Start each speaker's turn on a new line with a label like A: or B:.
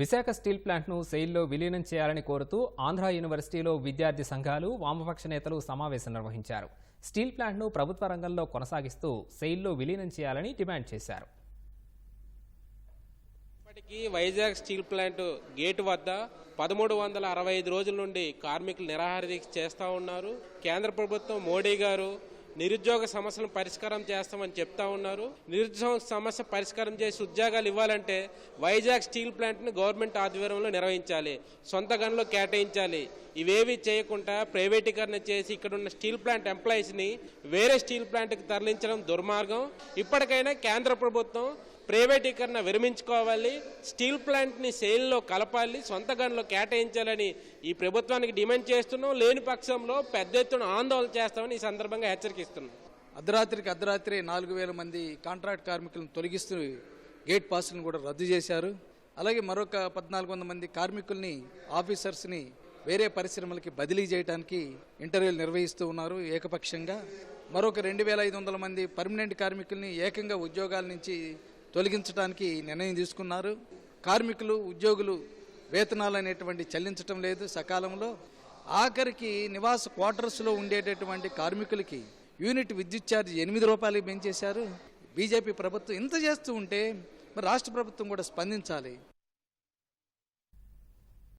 A: Visakha steel ప్లాంట్ను సెయిల్లో విలీనం చేయాలని కోరుతూ ఆంధ్ర యూనివర్సిటీలో విద్యార్థి సంఘాలు వామపక్ష నేతలు సమావేశం నిర్వహించారు. స్టీల్ ప్లాంట్ను ప్రభుత్వ రంగంలో కొనసాగిస్తూ సెయిల్లో విలీనం చేయాలని డిమాండ్ చేశారు.
B: ఇప్పటికీ వైజాగ్ స్టీల్ ప్లాంట్ గేటు వద్ద పదమూడు వందల అరవై ఐదు రోజుల నుండి కార్మికులు నిరాహార దీక్ష చేస్తూ ఉన్నారు. కేంద్ర ప్రభుత్వం మోడీ గారు నిరుద్యోగ సమస్యలను పరిష్కారం చేస్తామని చెప్తా ఉన్నారు. నిరుద్యోగ సమస్య పరిష్కారం చేసి ఉద్యోగాలు ఇవ్వాలంటే వైజాగ్ స్టీల్ ప్లాంట్ని గవర్నమెంట్ ఆధ్వర్యంలో నిర్వహించాలి. సొంత గనులు కేటాయించాలి. ఇవేవి చేయకుండా ప్రైవేటీకరణ చేసి ఇక్కడ ఉన్న స్టీల్ ప్లాంట్ ఎంప్లాయీస్ని వేరే స్టీల్ ప్లాంట్కి తరలించడం దుర్మార్గం. ఇప్పటికైనా కేంద్ర ప్రభుత్వం ప్రైవేటీకరణ విరమించుకోవాలి స్టీల్ ప్లాంట్ని సేల్లో కలపాలి సొంత గనులు కేటాయించాలని ఈ ప్రభుత్వానికి డిమాండ్ చేస్తున్నాం. లేని పక్షంలో పెద్ద ఎత్తున ఆందోళన చేస్తామని ఈ సందర్భంగా హెచ్చరికిస్తున్నాం
C: అర్ధరాత్రికి అర్ధరాత్రి నాలుగు వేల మంది కాంట్రాక్ట్ కార్మికులను తొలగిస్తూ గేట్ పాస్లను కూడా రద్దు చేశారు. అలాగే మరొక పద్నాలుగు వంద మంది కార్మికుల్ని ఆఫీసర్స్ని వేరే పరిశ్రమలకి బదిలీ చేయడానికి ఇంటర్వ్యూలు నిర్వహిస్తూ ఉన్నారు ఏకపక్షంగా. మరొక రెండు వేల ఐదు వందల మంది పర్మనెంట్ కార్మికుల్ని ఏకంగా ఉద్యోగాల నుంచి తొలగించడానికి నిర్ణయం తీసుకున్నారు. కార్మికులు ఉద్యోగులు వేతనాలు అనేటువంటి చెల్లించటం లేదు సకాలంలో. ఆఖరికి నివాస క్వార్టర్స్లో ఉండేటటువంటి కార్మికులకి యూనిట్ విద్యుత్ ఛార్జ్ ఎనిమిది రూపాయలు పెంచేశారు. బీజేపీ ప్రభుత్వం ఇంత చేస్తూ ఉంటే మరి రాష్ట్ర ప్రభుత్వం కూడా స్పందించాలి.